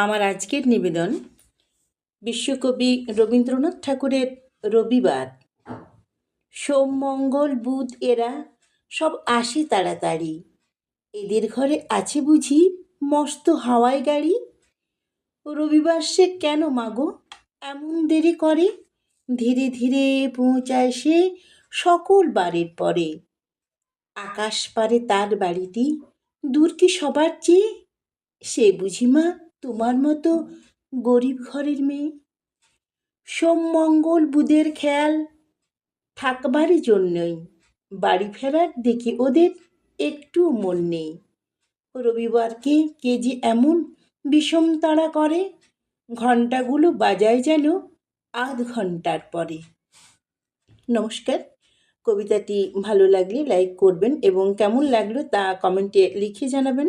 আমার আজকের নিবেদন বিশ্বকবি রবীন্দ্রনাথ ঠাকুরের রবিবার। সোম, মঙ্গল, বুধ, এরা সব আসে তাড়াতাড়ি। এদের ঘরে আছে বুঝি মস্ত হাওয়াই গাড়ি। রবিবার সে কেন মাগো? এমন দেরি করে? ধীরে ধীরে পৌঁছায় সে সকল বাড়ির পরে। আকাশ পারে তার বাড়িটি দূর কি সবার চেয়ে? সে বুঝি মা তোমার মতো গরিব ঘরের মেয়ে। সোম মঙ্গল বুধের খেয়াল থাকবারই জন্যই। বাড়ি ফেরার দেখি ওদের একটু মন নেই। রবিবারকে কে যে এমন বিষম তাড়া করে? ঘন্টাগুলো বাজায় যেন আধ ঘণ্টার পরে। নমস্কার। কবিতাটি ভালো লাগলে লাইক করবেন এবং কেমন লাগল তা কমেন্টে লিখে জানাবেন।